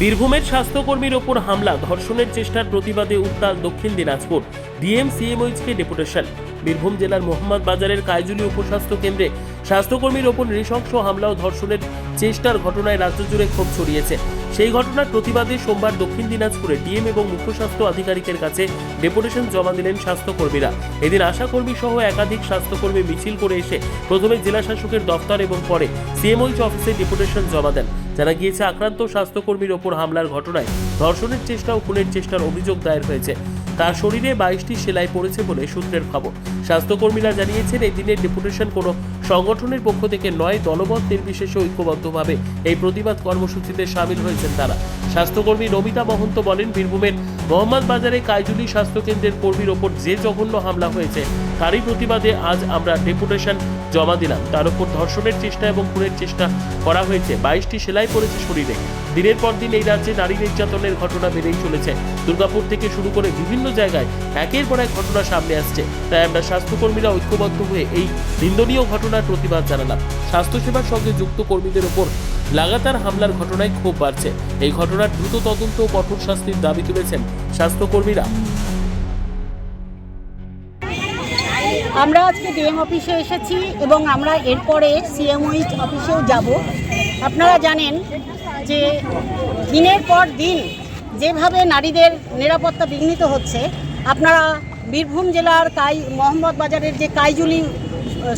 বীরভূমের স্বাস্থ্যকর্মীর ওপর হামলা, ধর্ষণের চেষ্টার প্রতিবাদে উত্তাল দক্ষিণ দিনাজপুর। ডিএম সিএমওইচকে ডেপুটেশন। বীরভূম জেলার মোহাম্মদ বাজারের কাইজুলি উপস্বাস্থ্য কেন্দ্রে স্বাস্থ্যকর্মীর ওপর নৃশংস হামলা ও ধর্ষণের চেষ্টার ঘটনায় রাজ্য জুড়ে ক্ষোভ ছড়িয়েছে। সেই ঘটনার প্রতিবাদে সোমবার দক্ষিণ দিনাজপুরে ডিএম এবং মুখ্য স্বাস্থ্য আধিকারিকের কাছে ডেপুটেশন জমা দিলেন স্বাস্থ্যকর্মীরা। এদিন আশাকর্মী সহ একাধিক স্বাস্থ্যকর্মী মিছিল করে এসে প্রথমে জেলা শাসকের দফতর এবং পরে সিএমওইচ অফিসে ডেপুটেশন জমা দেন। জানা গিয়েছে, আক্রান্ত স্বাস্থ্যকর্মীর ওপর হামলার ঘটনায় ধর্ষণের চেষ্টা ও খুনের চেষ্টার অভিযোগ দায়ের হয়েছে। তার শরীরে বাইশটি সেলাই পড়েছে বলে সূত্রের খবর। স্বাস্থ্যকর্মীরা জানিয়েছেন, এই দিনের ডেপুটেশন কোনো সংগঠনের পক্ষ থেকে নয় দলবদ্ধ নির্বিশেষে ঐক্যবদ্ধভাবে এই প্রতিবাদ কর্মসূচিতে সামিল হয়েছেন তারা। স্বাস্থ্যকর্মী নমিতা মহন্ত বলেন, বীরভূমের মোহাম্মদ বাজারে কাইজুলি স্বাস্থ্যকেন্দ্রের কর্মীর ওপর যে জঘন্য হামলা হয়েছে, তারই প্রতিবাদে আজ আমরা ডেপুটেশন জমা দিলাম। তার উপর ধর্ষণের চেষ্টা এবং খুনের চেষ্টা করা হয়েছে। বাইশটি সেলাই পড়েছে শরীরে। দিনের পর দিন এই রাজ্যে নারী নির্যাতনের ঘটনা বেড়েই চলেছে। দুর্গাপুর থেকে শুরু করে বিভিন্ন জায়গায় একের পর এক ঘটনা সামনে আসছে। তাই আমরা স্বাস্থ্যকর্মীরা ঐক্যবদ্ধ হয়ে এই নিন্দনীয় ঘটনার প্রতিবাদ জানালাম। স্বাস্থ্যসেবার সঙ্গে যুক্ত কর্মীদের ওপর লাগাতার হামলার ঘটনায় ক্ষোভ বাড়ছে। এই ঘটনার দ্রুত তদন্ত ও কঠোর শাস্তির দাবি তুলেছেন স্বাস্থ্যকর্মীরা। আমরা আজকে ডিএম অফিসে এসেছি এবং আমরা এরপরে সিএমওইচ অফিসেও যাব। আপনারা জানেন যে দিনের পর দিন যেভাবে নারীদের নিরাপত্তা বিঘ্নিত হচ্ছে, আপনারা বীরভূম জেলার কাই, মোহাম্মদ বাজারের যে কাইজুলি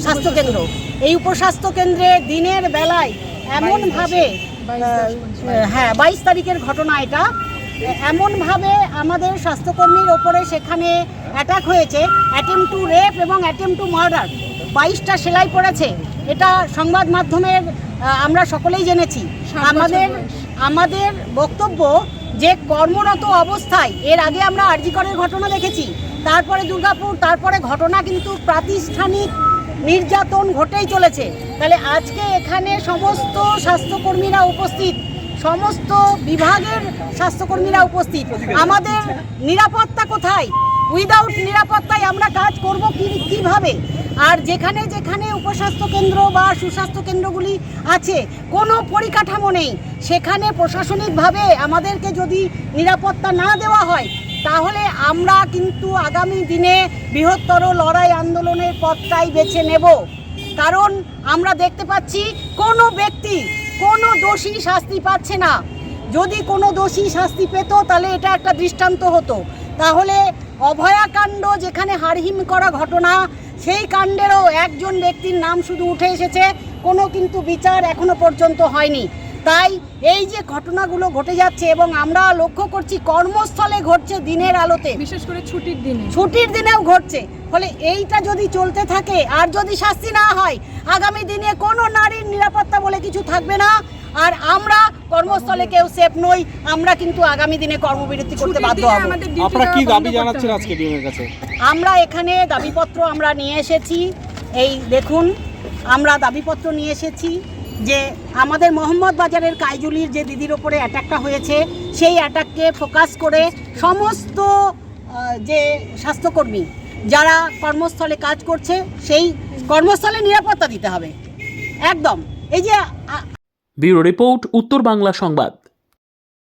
স্বাস্থ্যকেন্দ্র, এই উপস্বাস্থ্য কেন্দ্রে দিনের বেলায় এমনভাবে হ্যাঁ বাইশ তারিখের ঘটনা এটা। এমনভাবে আমাদের স্বাস্থ্যকর্মীর ওপরে সেখানে অ্যাটাক হয়েছে অ্যাটেম টু রেপ এবং অ্যাটেম টু মার্ডার বাইশটা সেলাই পড়েছে এটা সংবাদ মাধ্যমের আমরা সকলেই জেনেছি। আমাদের আমাদের বক্তব্য যে কর্মরত অবস্থায় এর আগে আমরা আরজিকরের ঘটনা দেখেছি তারপরে দুর্গাপুর তারপরে ঘটনা কিন্তু প্রাতিষ্ঠানিক নির্যাতন ঘটেই চলেছে। তাহলে আজকে এখানে সমস্ত স্বাস্থ্যকর্মীরা উপস্থিত সমস্ত বিভাগের স্বাস্থ্যকর্মীরা উপস্থিত। আমাদের নিরাপত্তা কোথায়? উইদাউট নিরাপত্তায় আমরা কাজ করব কীভাবে? আর যেখানে যেখানে উপস্বাস্থ্য কেন্দ্র বা সুস্বাস্থ্য কেন্দ্রগুলি আছে, কোনো পরিকাঠামো নেই। সেখানে প্রশাসনিকভাবে আমাদেরকে যদি নিরাপত্তা না দেওয়া হয়, তাহলে আমরা কিন্তু আগামী দিনে বৃহত্তর লড়াই আন্দোলনের পথটাই বেছে নেব। কারণ আমরা দেখতে পাচ্ছি কোনো ব্যক্তি কোনো দোষী শাস্তি পাচ্ছে না। যদি কোনো দোষী শাস্তি পেত, তাহলে এটা একটা দৃষ্টান্ত হতো। তাহলে অভয়াকাণ্ড যেখানে হারহিম করা ঘটনা, সেই কাণ্ডেরও একজন ব্যক্তির নাম শুধু উঠে এসেছে। কোনো কিন্তু বিচার এখনও পর্যন্ত হয়নি। তাই এই যে ঘটনাগুলো ঘটে যাচ্ছে এবং আমরা লক্ষ্য করছি কর্মস্থলে ঘটছে দিনের আলোতে। বিশেষ করে ছুটির দিনে। ছুটির দিনেও ঘটছে। ফলে এইটা যদি চলতে থাকে আর যদি শাস্তি না হয় আগামী দিনে কোনো নারীর নিরাপত্তা বলে কিছু থাকবে না। আর আমরা কর্মস্থলে কেউ সেফ নই আমরা কিন্তু আগামী দিনে কর্মবিরতি করতে বাধ্য হব। আপনারা কি দাবি জানাচ্ছেন আজকে ডিএমের কাছে? আমরা এখানে দাবিপত্র আমরা নিয়ে এসেছি। এই দেখুন আমরা দাবিপত্র নিয়ে এসেছি। যে আমাদের মোহাম্মদ বাজারের কাইজুলির যে দিদির ওপরে অ্যাটাকটা হয়েছে, সেই অ্যাটাককে ফোকাস করে সমস্ত যে স্বাস্থ্যকর্মী যারা কর্মস্থলে কাজ করছে, সেই কর্মস্থলে নিরাপত্তা দিতে হবে। একদম। এই যে ব্যুরো রিপোর্ট, উত্তর বাংলা সংবাদ।